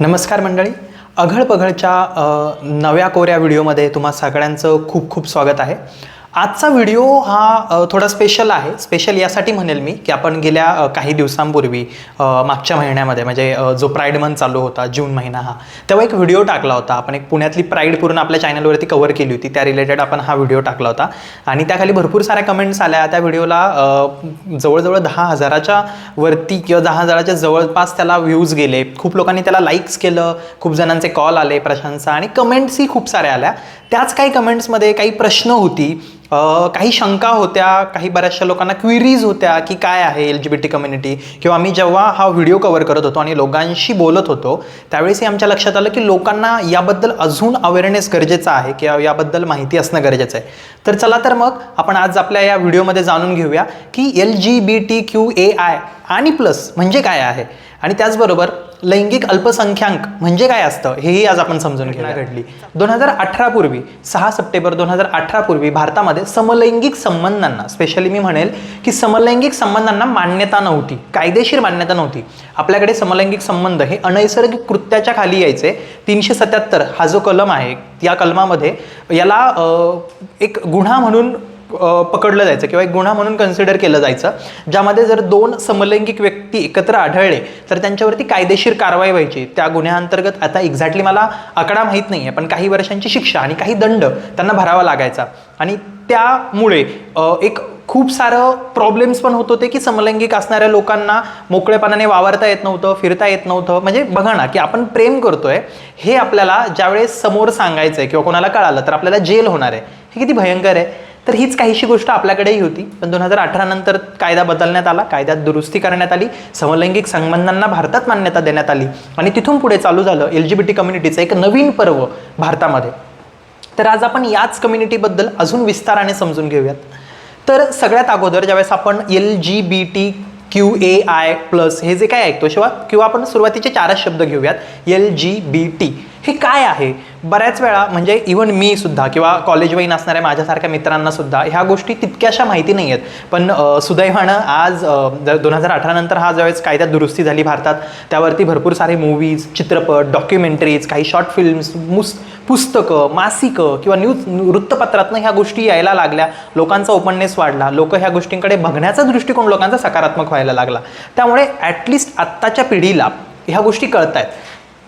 नमस्कार मंडळी. अघळपघळच्या नव्या कोऱ्या व्हिडिओमध्ये तुम्हा सगळ्यांचं खूप खूप स्वागत आहे. आजचा व्हिडिओ हा थोडा स्पेशल आहे. स्पेशल यासाठी म्हणेल मी की आपण गेल्या काही दिवसांपूर्वी मागच्या महिन्यामध्ये म्हणजे जो प्राईड मंथ चालू होता जून महिना हा तेव्हा एक व्हिडिओ टाकला होता. आपण एक पुण्यातली प्राईड पूर्ण आपल्या चॅनलवरती कव्हर केली होती. त्या रिलेटेड आपण हा व्हिडिओ टाकला होता. आणि त्याखाली भरपूर साऱ्या कमेंट्स आल्या. त्या व्हिडिओला जवळजवळ दहा हजाराच्या वरती किंवा दहा हजाराच्या जवळपास त्याला व्ह्यूज गेले. खूप लोकांनी त्याला लाईक्स केलं. खूप जणांचे कॉल आले प्रशंसा आणि कमेंट्सही खूप साऱ्या आल्या. त्याच काही कमेंट्समध्ये काही प्रश्न होती. काही शंका होत्या काही बऱ्याचशा लोकांना क्विरीज होत्या की काय आहे L G B T community किंवा आम्ही जेव्हा हा व्हिडिओ कव्हर करत होतो आणि लोकांशी बोलत होतो त्यावेळेसही आमच्या लक्षात आलं की लोकांना याबद्दल अजून अवेअरनेस गरजेचं आहे किंवा याबद्दल माहिती असणं गरजेचं आहे. तर चला तर मग आपण आज आपल्या या व्हिडिओमध्ये जाणून घेऊया की L G B T Q A I आणि प्लस म्हणजे काय आहे? आणि त्याचबरोबर लैंगिक अल्पसंख्याक म्हणजे काय असतं? हेही आज आपण समजून घेणं घडली. दोन हजार अठरा पूर्वी सहा सप्टेंबर दोन हजार अठरा पूर्वी भारतामध्ये समलैंगिक संबंधांना स्पेशली मी म्हणेल की समलैंगिक संबंधांना मान्यता नव्हती कायदेशीर मान्यता नव्हती. आपल्याकडे समलैंगिक संबंध हे अनैसर्गिक कृत्याच्या खाली यायचे. तीनशे सत्याहत्तर हा जो कलम आहे या कलमामध्ये याला एक गुन्हा म्हणून पकडलं जायचं किंवा एक गुन्हा म्हणून कन्सिडर केलं जायचं ज्यामध्ये जर दोन समलैंगिक व्यक्ती एकत्र आढळले तर त्यांच्यावरती कायदेशीर कारवाई व्हायची. त्या गुन्ह्याअंतर्गत आता एक्झॅक्टली मला आकडा माहीत नाही आहे पण काही वर्षांची शिक्षा आणि काही दंड त्यांना भरावा लागायचा. आणि त्यामुळे एक खूप सारं प्रॉब्लेम्स पण होत होते की समलैंगिक असणाऱ्या लोकांना मोकळेपणाने वावरता येत नव्हतं फिरता येत नव्हतं. म्हणजे बघा ना की आपण प्रेम करतोय हे आपल्याला ज्यावेळेस समोर सांगायचं आहे किंवा कोणाला कळालं तर आपल्याला जेल होणार आहे. हे किती भयंकर आहे. तर हीच काहीशी गोष्ट आपल्याकडेही होती. पण दोन हजार अठरा नंतर कायदा बदलण्यात आला कायद्यात दुरुस्ती करण्यात आली समलैंगिक संबंधांना भारतात मान्यता देण्यात आली आणि तिथून पुढे चालू झालं एल जी बी टी कम्युनिटीचं एक नवीन पर्व भारतामध्ये. तर आज आपण याच कम्युनिटीबद्दल अजून विस्ताराने समजून घेऊयात. तर सगळ्यात अगोदर ज्यावेळेस आपण L G B T Q A I plus हे जे काय ऐकतो शिवा किंवा आपण सुरुवातीचे चारच शब्द घेऊयात एल जी बी टी. हे काय आहे? बऱ्याच वेळा म्हणजे इवन मी सुद्धा किंवा कॉलेजवाईन असणाऱ्या माझ्यासारख्या मित्रांना सुद्धा ह्या गोष्टी तितक्याशा माहिती नाही आहेत. पण सुदैवानं आज दोन हजार अठरा नंतर हा ज्यावेळेस कायद्यात दुरुस्ती झाली भारतात त्यावरती भरपूर सारे मूवीज चित्रपट डॉक्युमेंटरीज काही शॉर्ट फिल्म्स मुस पुस्तकं मासिकं किंवा न्यूज वृत्तपत्रातनं ह्या गोष्टी यायला लागल्या. लोकांचा ओपननेस वाढला. लोक ह्या गोष्टींकडे बघण्याचा दृष्टिकोन लोकांचा सकारात्मक व्हायला लागला. त्यामुळे ॲटलिस्ट आत्ताच्या पिढीला ह्या गोष्टी कळत आहेत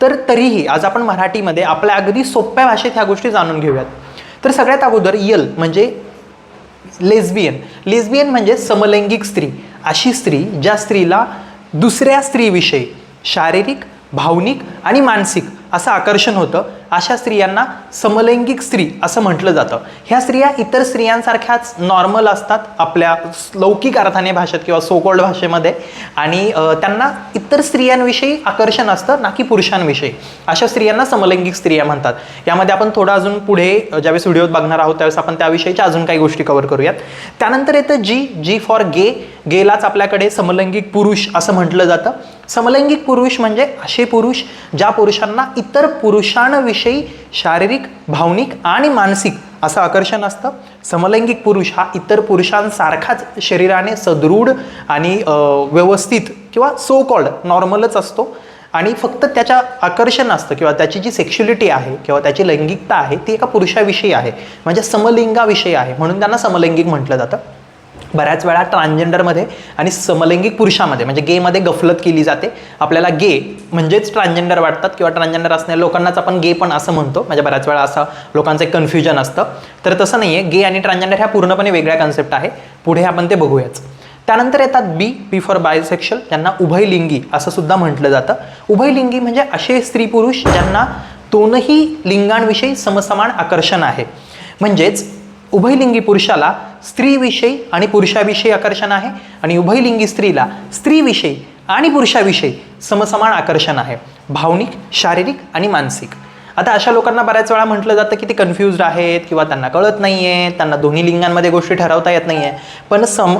तर तरीही आज आपण मराठीमध्ये आपल्या अगदी सोप्या भाषेत ह्या गोष्टी जाणून घेऊयात. तर सगळ्यात अगोदर यल म्हणजे लेस्बियन लेस्बियन म्हणजे समलैंगिक स्त्री. अशी स्त्री ज्या स्त्रीला दुसऱ्या स्त्रीविषयी शारीरिक भावनिक आणि मानसिक असं आकर्षण होतं. अशा स्त्रियांना समलैंगिक स्त्री असं म्हटलं जातं. ह्या स्त्रिया इतर स्त्रियांसारख्याच नॉर्मल असतात आपल्या लौकिक अर्थाने भाषेत किंवा सोकोल्ड भाषेमध्ये. आणि त्यांना इतर स्त्रियांविषयी आकर्षण असतं ना की पुरुषांविषयी. अशा स्त्रियांना समलैंगिक स्त्रिया म्हणतात. यामध्ये आपण थोडं अजून पुढे ज्यावेळेस व्हिडिओत बघणार आहोत त्यावेळेस आपण त्याविषयीच्या अजून काही गोष्टी कव्हर करूयात. त्यानंतर येतं जी जी फॉर गे गेलाच आपल्याकडे समलैंगिक पुरुष असं म्हटलं जातं. समलैंगिक पुरुष म्हणजे असे पुरुष ज्या पुरुषांना इतर पुरुषांविषयी शारीरिक भावनिक आणि मानसिक असं आकर्षण असतं. समलैंगिक पुरुष हा इतर पुरुषांसारखाच शरीराने सदृढ आणि व्यवस्थित किंवा सो कॉल्ड नॉर्मलच असतो. आणि फक्त त्याच्या आकर्षण असतं किंवा त्याची जी सेक्शुलिटी आहे किंवा त्याची लैंगिकता आहे ती एका पुरुषाविषयी आहे. म्हणजे समलिंगाविषयी आहे. म्हणून त्यांना समलैंगिक म्हटलं जातं. बऱ्याच वेळा ट्रान्सजेंडरमध्ये आणि समलैंगिक पुरुषामध्ये म्हणजे गेमध्ये गफलत केली जाते. आपल्याला गे म्हणजेच ट्रान्सजेंडर वाटतात किंवा ट्रान्सजेंडर असणाऱ्या लोकांनाच आपण गे पण असं म्हणतो. म्हणजे बऱ्याच वेळा असं लोकांचं एक कन्फ्युजन असतं. तर तसं नाही आहे गे आणि ट्रान्सजेंडर ह्या पूर्णपणे वेगळ्या कन्सेप्ट आहे. पुढे आपण ते बघूयाच. त्यानंतर येतात बी बी फॉर बायसेक्शल ज्यांना उभयलिंगी असं सुद्धा म्हटलं जातं. उभयलिंगी म्हणजे असे स्त्री पुरुष ज्यांना दोनही लिंगांविषयी समसमान आकर्षण आहे. म्हणजेच उभयलिंगी पुरुषाला स्त्रीविषयी आणि पुरुषाविषयी आकर्षण आहे आणि उभयलिंगी स्त्रीला स्त्रीविषयी आणि पुरुषाविषयी समसमान आकर्षण आहे. भावनिक शारीरिक आणि मानसिक. आता अशा लोकांना बऱ्याच वेळा म्हटलं जातं की ते कन्फ्युज्ड आहेत किंवा त्यांना कळत नाही आहे त्यांना दोन्ही लिंगांमध्ये गोष्टी ठरवता येत नाही आहे पण सम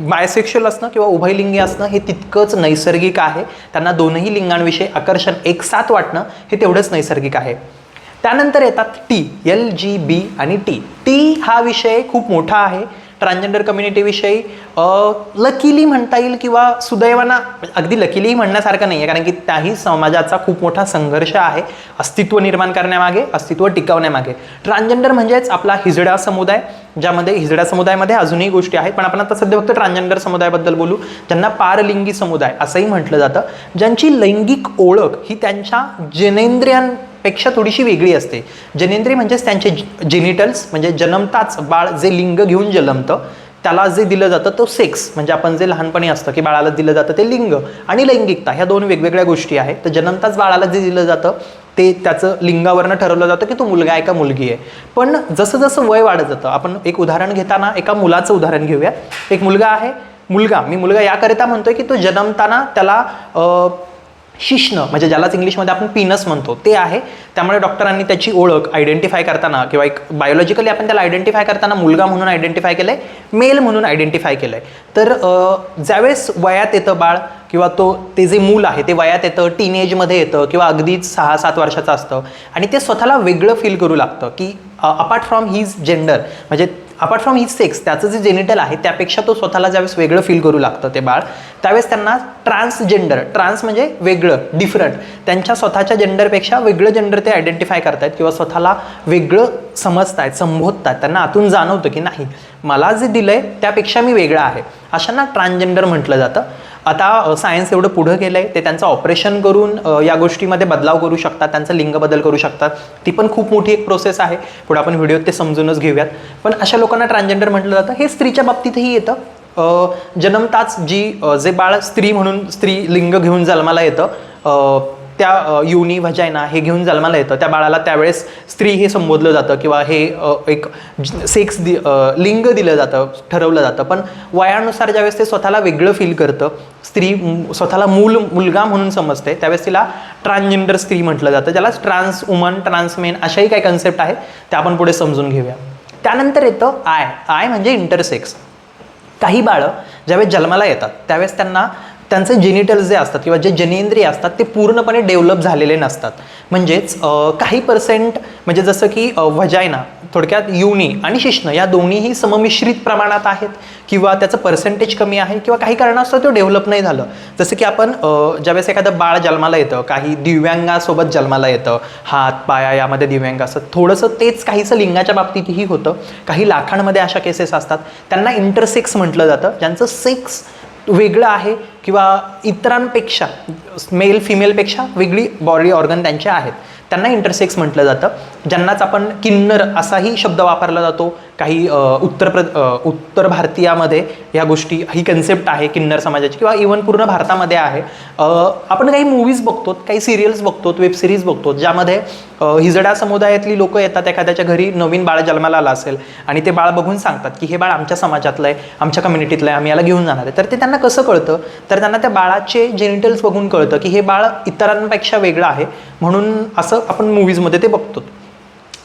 बायसेक्शुअल असणं किंवा उभयलिंगी असणं हे तितकंच नैसर्गिक आहे. त्यांना दोनही लिंगांविषयी आकर्षण एकसाथ वाटणं हे तेवढंच नैसर्गिक आहे. त्यानंतर येतात टी एल जी बी आणि टी टी हा विषय खूप मोठा आहे. ट्रान्सजेंडर कम्युनिटीविषयी लकीली म्हणता येईल किंवा सुदैवाना म्हणजे अगदी लकीली म्हणण्यासारखं नाही आहे कारण की त्याही समाजाचा खूप मोठा संघर्ष आहे अस्तित्व निर्माण करण्यामागे अस्तित्व टिकवण्यामागे. ट्रान्सजेंडर म्हणजेच आपला हिजडा समुदाय ज्यामध्ये हिजडा समुदायामध्ये अजूनही गोष्टी आहेत. पण आपण आता सध्या फक्त ट्रान्सजेंडर समुदायाबद्दल बोलू ज्यांना पारलिंगी समुदाय असंही म्हटलं जातं. ज्यांची लैंगिक ओळख ही त्यांच्या जनेंद्रियां पेक्षा थोडीशी वेगळी असते. जनेंद्रिय म्हणजेच त्यांचे जेनिटल्स म्हणजे जन्मताच बाळ जे लिंग घेऊन जन्मतं त्याला जे दिलं जातं तो सेक्स म्हणजे आपण जे लहानपणी असतं की बाळाला दिलं जातं ते लिंग आणि लैंगिकता ह्या दोन वेगवेगळ्या गोष्टी आहेत. तर जन्मताच बाळाला जे दिलं जातं ते त्याचं लिंगावरनं ठरवलं जातं की तो मुलगा आहे का मुलगी आहे. पण जसं जसं वय वाढत जातं आपण एक उदाहरण घेताना एका मुलाचं उदाहरण घेऊया. एक मुलगा आहे मुलगा मी मुलगा याकरिता म्हणतोय की तो जन्मताना त्याला शिश्न म्हणजे ज्यालाच इंग्लिशमध्ये आपण पिनस म्हणतो ते आहे. त्यामुळे डॉक्टरांनी त्याची ओळख आयडेंटिफाय करताना किंवा एक बायोलॉजिकली आपण त्याला आयडेंटिफाय करताना मुलगा म्हणून आयडेंटिफाय केलं आहे मेल म्हणून आयडेंटिफाय केलं आहे तर ज्यावेळेस वयात येतं बाळ किंवा तो ते जे मूल आहे ते वयात येतं टीनेजमध्ये येतं किंवा अगदीच सहा सात वर्षाचं असतं आणि ते स्वतःला वेगळं फील करू लागतं की अपार्ट फ्रॉम हिज जेंडर म्हणजे अपार्ट फ्रॉम हिज सेक्स त्याचं जे जेनिटल आहे त्यापेक्षा तो स्वतःला ज्यावेळेस वेगळं फील करू लागतं ते बाळ त्यावेळेस त्यांना ट्रान्सजेंडर ट्रान्स म्हणजे वेगळं डिफरंट त्यांच्या स्वतःच्या जेंडरपेक्षा वेगळं जेंडर ते आयडेंटिफाय करतायत किंवा स्वतःला वेगळं समजतायत संबोधतायत. त्यांना आतून जाणवतं की नाही मला जे दिलं आहे त्यापेक्षा मी वेगळा आहे. अशांना ट्रान्सजेंडर म्हटलं जातं. आता सायन्स एवढं पुढं गेलं आहे ते त्यांचं ऑपरेशन करून या गोष्टीमध्ये बदलाव करू शकतात त्यांचा लिंग बदल करू शकतात. ती पण खूप मोठी एक प्रोसेस आहे. पुढे आपण व्हिडिओत ते समजूनच घेऊयात. पण अशा लोकांना ट्रान्सजेंडर म्हटलं जातं हे स्त्रीच्या बाबतीतही येतं. जन्मताच जी जे बाळ स्त्री म्हणून स्त्री लिंग घेऊन जन्माला येतं त्या युनी व्हजायना हे घेऊन जन्माला येतं. त्या बाळाला त्यावेळेस स्त्री हे संबोधलं जातं किंवा हे एक सेक्स दि लिंग दिलं जातं ठरवलं जातं. पण वयानुसार ज्यावेळेस ते स्वतःला वेगळं फील करतं स्त्री स्वतःला मूल मुलगा म्हणून समजते त्यावेळेस तिला ट्रान्सजेंडर स्त्री म्हटलं जातं ज्याला ट्रान्स वुमन ट्रान्समेन अशाही काही कन्सेप्ट आहे त्या आपण पुढे समजून घेऊया. त्यानंतर येतं आय आय म्हणजे इंटरसेक्स काही बाळं ज्यावेळेस जन्माला येतात त्यावेळेस त्यांना त्यांचे जेनिटल्स जे असतात किंवा जे जनेंद्रिय असतात ते पूर्णपणे डेव्हलप झालेले नसतात. म्हणजेच काही पर्सेंट म्हणजे जसं की व्हजायना थोडक्यात युनी आणि शिष्ण या दोन्हीही सममिश्रित प्रमाणात आहेत किंवा त्याचं पर्सेंटेज कमी आहे किंवा काही कारणास्तव तो डेव्हलप नाही झालं. जसं की आपण ज्यावेळेस एखादं बाळ जन्माला येतं काही दिव्यांगासोबत जन्माला येतं हात पाया यामध्ये दिव्यांग असतात थोडंसं तेच काहीसं लिंगाच्या बाबतीतही होतं. काही लाखांमध्ये अशा केसेस असतात. त्यांना इंटरसेक्स म्हटलं जातं ज्यांचं सेक्स वेगळं आहे किंवा इतरांपेक्षा मेल फिमेलपेक्षा वेगळी बॉडी ऑर्गन त्यांचे आहेत. त्यांना इंटरसेक्स म्हटलं जातं. ज्यांनाच आपण किन्नर असाही शब्द वापरला जातो काही उत्तर प्र उत्तर भारतीयामध्ये या गोष्टी ही कन्सेप्ट आहे किन्नर समाजाची किंवा इव्हन पूर्ण भारतामध्ये आहे. आपण काही मूवीज बघतो काही सिरियल्स बघतो वेब सिरीज बघतो ज्यामध्ये हिजडा समुदायातली लोक येतात एखाद्याच्या घरी नवीन बाळ जन्माला आला असेल आणि ते बाळ बघून सांगतात की हे बाळ आमच्या समाजातलं आहे आमच्या कम्युनिटीतलं आहे आम्ही याला घेऊन जाणार आहे. तर ते त्यांना कसं कळतं? तर त्यांना त्या बाळाचे जेनिटल्स बघून कळतं की हे बाळ इतरांपेक्षा वेगळं आहे. म्हणून असं आपण मूवीजमध्ये ते बघतो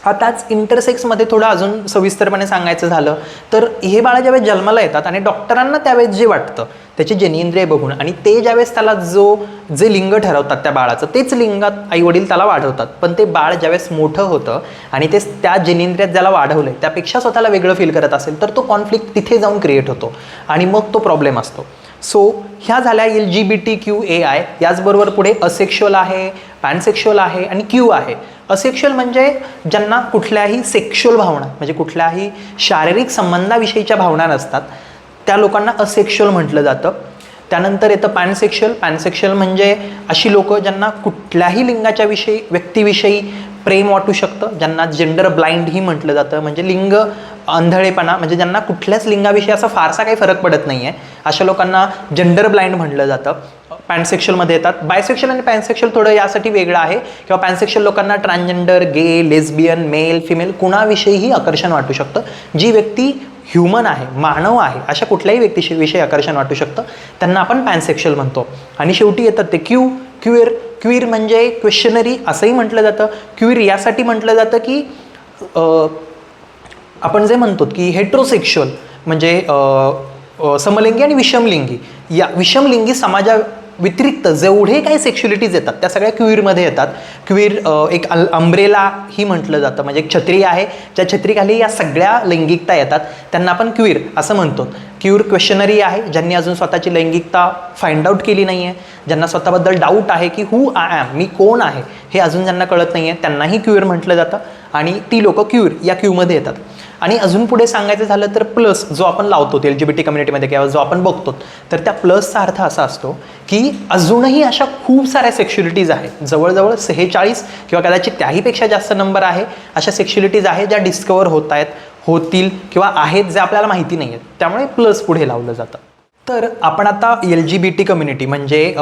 आताच इंटरसेक्समध्ये थोडं अजून सविस्तरपणे सांगायचं झालं तर हे बाळ ज्यावेळेस जन्माला येतात आणि डॉक्टरांना त्यावेळेस जे वाटतं त्याची जनिंद्रिय बघून आणि ते ज्यावेळेस त्याला जो जे लिंग ठरवतात त्या बाळाचं तेच लिंगात आईवडील त्याला वाढवतात. पण ते बाळ ज्यावेळेस मोठं होतं आणि ते त्या जनिंद्रियात ज्याला आहे त्यापेक्षा स्वतःला वेगळं फील करत असेल तर तो कॉन्फ्लिक्ट तिथे जाऊन क्रिएट होतो आणि मग तो प्रॉब्लेम असतो. सो ह्या झाल्या L G B T Q A I याचबरोबर पुढे असेक्शुअल आहे पॅनसेक्शुअल आहे आणि क्यू आहे. असेक्शुअल म्हणजे ज्यांना कुठल्याही सेक्शुअल भावना म्हणजे कुठल्याही शारीरिक संबंधाविषयीच्या भावना नसतात. त्या लोकांना असेक्शुअल म्हटलं जातं. त्यानंतर येतं पॅनसेक्शुअल पॅनसेक्शुअल म्हणजे अशी लोकं ज्यांना कुठल्याही लिंगाच्या विषयी व्यक्तीविषयी प्रेम वाटू शकतं ज्यांना जेंडर ब्लाइंडही म्हटलं जातं म्हणजे लिंग आंधळेपणा म्हणजे ज्यांना कुठल्याच लिंगाविषयी असा फारसा काही फरक पडत नाही आहे अशा लोकांना जेंडर ब्लाइंड म्हटलं जातं. पॅनसेक्शलमध्ये येतात. बायसेक्शुअल आणि पॅनसेक्शुअल थोडं यासाठी वेगळं आहे. किंवा पॅनसेक्शुअल लोकांना transgender gay lesbian male female कुणाविषयीही आकर्षण वाटू शकतं. जी व्यक्ती ह्युमन आहे मानव आहे अशा कुठल्याही व्यक्तीशी विषयी आकर्षण वाटू शकतं. त्यांना आपण पॅनसेक्शुअल म्हणतो. आणि शेवटी येतात ते क्यू क्युअर क्वीर म्हणजे क्वेश्चनरी असंही म्हटलं जातं. क्वीर यासाठी म्हटलं जातं की आपण जे म्हणतो की हेट्रोसेक्शुअल म्हणजे समलिंगी आणि विषमलिंगी. या विषमलिंगी समाजा व्यतिरिक्त जेवढे काही सेक्शुअलिटीज येतात त्या सगळ्या क्युईरमध्ये येतात. क्युईर एक अल अम्ब्रेला ही म्हटलं जातं. म्हणजे एक छत्री आहे ज्या छत्रीखाली या सगळ्या लैंगिकता येतात. त्यांना आपण क्युईर असं म्हणतो. क्युअर क्वेश्चनरी आहे ज्यांनी अजून स्वतःची लैंगिकता फाइंड आउट केली नाही आहे ज्यांना स्वतःबद्दल डाऊट आहे की हू आय ॲम मी कोण आहे हे अजून ज्यांना कळत नाही आहे त्यांनाही क्युअर म्हटलं जातं. आणि ती लोकं क्युअर या क्यूमध्ये येतात. आणि अजून पुढे सांगायचं झालं तर प्लस जो आपण लावतो एल जी बी टी कम्युनिटीमध्ये किंवा जो आपण बघतो तर त्या प्लसचा अर्थ असा असतो की अजूनही अशा खूप साऱ्या सेक्शुअलिटीज आहेत. जवळजवळ सेहेचाळीस किंवा कदाचित त्याहीपेक्षा जास्त नंबर आहे अशा सेक्शुअलिटीज आहेत ज्या डिस्कवर होत आहेत होतील किंवा आहेत जे आपल्याला माहिती नाही आहेत त्यामुळे प्लस पुढे लावलं जातं. तर आपण आता L G B T community म्हणजे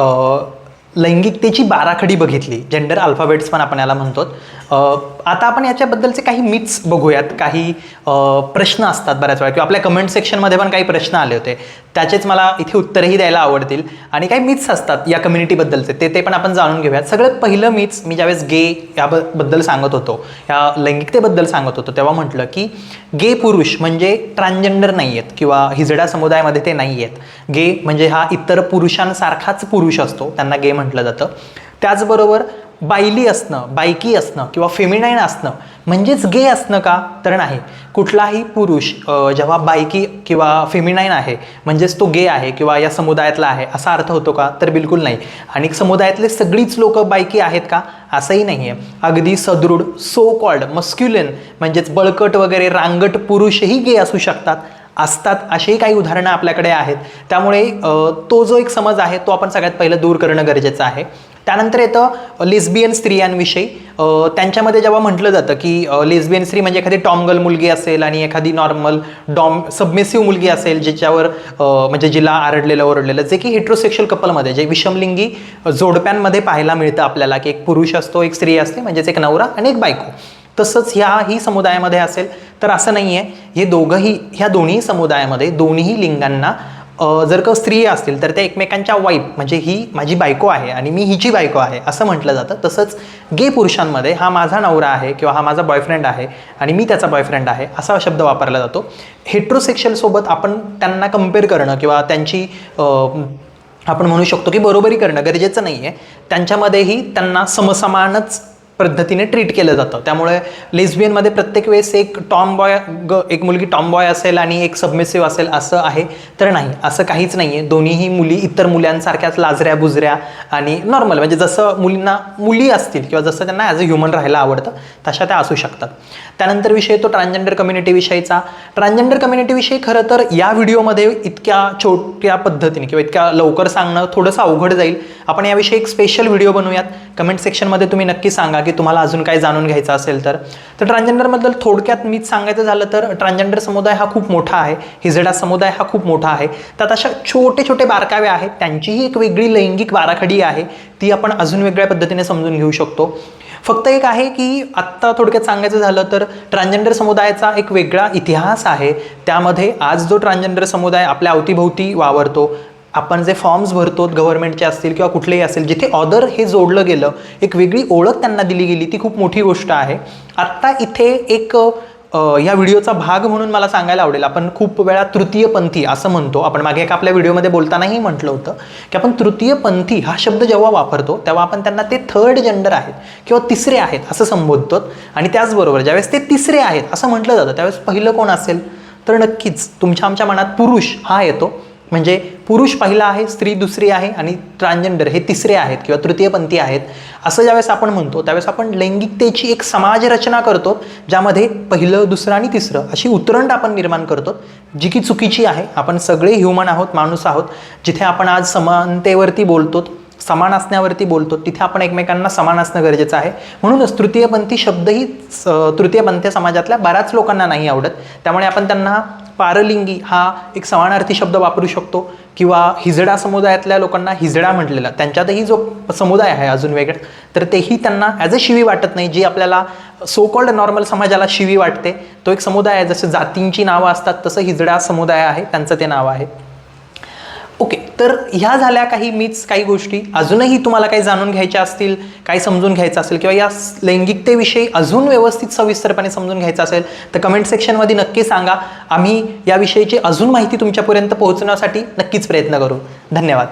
लैंगिकतेची बाराखडी बघितली. जेंडर अल्फाबेट्स पण आपण याला म्हणतो आता आपण याच्याबद्दलचे काही मिथ्स बघूयात. काही प्रश्न असतात बऱ्याच वेळा. किंवा आपल्या कमेंट सेक्शनमध्ये पण काही प्रश्न आले होते. त्याचेच मला इथे उत्तरही द्यायला आवडतील. आणि काही मिथ्स असतात या कम्युनिटीबद्दलचे ते ते पण आपण जाणून घेऊयात. सगळ्यात पहिलं मिथ्स मी ज्यावेळेस गे याबद्दल सांगत होतो या लैंगिकतेबद्दल सांगत होतो तेव्हा म्हटलं की गे पुरुष म्हणजे ट्रान्सजेंडर नाही आहेत किंवा हिजडा समुदायामध्ये ते नाही आहेत गे म्हणजे हा इतर पुरुषांसारखाच पुरुष असतो. त्यांना गे म्हटलं जातं. त्याचबरोबर बायली असणं बायकी असणं किंवा फेमिनाईन असणं म्हणजेच गे असणं का? तर नाही. कुठलाही पुरुष जेव्हा बायकी किंवा फेमिनाईन आहे म्हणजेच तो गे आहे किंवा या समुदायातला आहे असा अर्थ होतो का? तर बिलकुल नाही. आणि समुदायातले सगळीच लोक बायकी आहेत का? असंही नाही आहे अगदी सदृढ सो कॉल्ड मस्क्युलिन म्हणजेच बळकट वगैरे रांगट पुरुषही गे असू शकतात असतात अशीही काही उदाहरणं आपल्याकडे आहेत. त्यामुळे तो जो एक समज आहे तो आपण सगळ्यात पहिलं दूर करणं गरजेचं आहे. त्यानंतर येतं लेस्बियन स्त्रियांविषयी. त्यांच्यामध्ये जेव्हा म्हटलं जातं की लेस्बियन स्त्री म्हणजे एखादी टॉमगल मुलगी असेल आणि एखादी नॉर्मल डॉम सबमेसिव्ह मुलगी असेल ज्याच्यावर म्हणजे जिला आरडलेलं ओरडलेलं जे की हेट्रोसेक्शुअल कपलमध्ये जे विषमलिंगी जोडप्यांमध्ये पाहायला मिळतं आपल्याला की एक पुरुष असतो एक स्त्री असते म्हणजेच एक नवरा आणि एक बायको. तसंच ह्याही समुदायामध्ये असेल तर असं नाही आहे हे दोघंही ह्या दोन्ही समुदायामध्ये दोन्हीही लिंगांना जर का स्त्री असतील तर त्या एकमेकांच्या वाईफ म्हणजे ही माझी बायको आहे आणि मी हिची बायको आहे असं म्हटलं जातं. तसंच गे पुरुषांमध्ये हा माझा नवरा आहे किंवा हा माझा बॉयफ्रेंड आहे आणि मी त्याचा बॉयफ्रेंड आहे असा शब्द वापरला जातो. हेट्रोसेक्शलसोबत आपण त्यांना कंपेअर करणं किंवा त्यांची आपण म्हणू शकतो की बरोबरी करणं गरजेचं नाही आहे त्यांच्यामध्येही त्यांना समसमानच पद्धतीने ट्रीट केलं जातं. त्यामुळे लेस्बियनमध्ये प्रत्येक वेळेस एक टॉम बॉय ग एक मुलगी टॉम बॉय असेल आणि एक सबमिसिव्ह असेल असं आहे तर नाही. असं काहीच नाही आहे दोन्हीही मुली इतर मुलांसारख्याच लाजऱ्या बुजऱ्या आणि नॉर्मल म्हणजे जसं मुलींना मुली असतील किंवा जसं त्यांना ॲज अ ह्युमन राहायला आवडतं तशा त्या असू शकतात. त्यानंतर विषय तो ट्रान्सजेंडर कम्युनिटीविषयीचा ट्रान्सजेंडर कम्युनिटीविषयी खरं तर या व्हिडिओमध्ये इतक्या छोट्या पद्धतीने किंवा इतक्या लवकर सांगणं थोडंसं अवघड जाईल. आपण याविषयी एक स्पेशल व्हिडिओ बनवूयात. कमेंट सेक्शनमध्ये तुम्ही नक्की सांगा की तुम्हाला अजून काय जाणून घ्यायचं असेल तर. तर ट्रान्सजेंडरबद्दल थोडक्यात मीच सांगायचं झालं तर ट्रान्सजेंडर समुदाय हा खूप मोठा आहे. हिजडा समुदाय हा खूप मोठा आहे. त्यात अशा छोटे छोटे बारकावे आहेत. त्यांचीही एक वेगळी लैंगिक बाराखडी आहे. ती आपण अजून वेगळ्या पद्धतीने समजून घेऊ शकतो. फक्त एक आहे की आत्ता थोडक्यात सांगायचं झालं तर ट्रान्सजेंडर समुदायाचा एक वेगळा इतिहास आहे. त्यामध्ये आज जो ट्रान्सजेंडर समुदाय आपल्या अवतीभोवती वावरतो आपण जे फॉर्म्स भरतो गव्हर्नमेंटचे असतील किंवा कुठलेही असेल जिथे ऑदर हे जोडलं गेलं एक वेगळी ओळख त्यांना दिली गेली ती खूप मोठी गोष्ट आहे. आत्ता इथे एक या व्हिडिओचा भाग म्हणून मला सांगायला आवडेल. आपण खूप वेळा तृतीयपंथी असं म्हणतो. आपण मागे एका आपल्या व्हिडिओमध्ये बोलतानाही म्हटलं होतं की आपण तृतीयपंथी हा शब्द जेव्हा वापरतो तेव्हा आपण त्यांना ते थर्ड जेंडर आहेत किंवा तिसरे आहेत असं संबोधतो आणि त्याचबरोबर ज्यावेळेस ते तिसरे आहेत असं म्हटलं जातं त्यावेळेस पहिलं कोण असेल? तर नक्कीच तुमच्या आमच्या मनात पुरुष हा येतो. म्हणजे पुरुष पहिला आहे स्त्री दुसरी आहे आणि ट्रान्सजेंडर हे तिसरे आहेत किंवा तृतीयपंथी आहेत. असं ज्यावेळेस आपण म्हणतो त्यावेळेस आपण लैंगिकतेची एक समाज रचना करतो ज्यामध्ये पहिलं दुसरं आणि तिसरं अशी उतरंड आपण निर्माण करतो जी की चुकीची आहे. आपण सगळे ह्युमन आहोत माणूस आहोत जिथे आपण आज समानतेवरती बोलतो समान असण्यावरती बोलतो तिथे आपण एकमेकांना समान असणं गरजेचं आहे. म्हणूनच तृतीयपंथी शब्दही स- तृतीयपंथी समाजातल्या बऱ्याच लोकांना नाही आवडत. त्यामुळे आपण त्यांना पारलिंगी हा एक समानार्थी शब्द वापरू शकतो किंवा हिजडा समुदायातल्या लोकांना हिजडा म्हटलेला त्यांच्यातही जो समुदाय आहे अजून वेगळा तर तेही त्यांना ॲज अ शिवी वाटत नाही जी आपल्याला सो कॉल्ड नॉर्मल समाजाला शिवी वाटते. तो एक समुदाय आहे जसं जातींची नावं असतात तसं हिजडा समुदाय आहे त्यांचं ते नाव आहे. ओके तर ह्या झाल्या काही मीच काही गोष्टी. अजूनही तुम्हाला काही जाणून घ्यायच्या असतील काही समजून घ्यायचं असेल किंवा या लैंगिकतेविषयी अजून व्यवस्थित सविस्तरपणे समजून घ्यायचं असेल तर कमेंट सेक्शनमध्ये नक्की सांगा. आम्ही याविषयीची अजून माहिती तुमच्यापर्यंत पोहोचण्यासाठी नक्कीच प्रयत्न करू. धन्यवाद.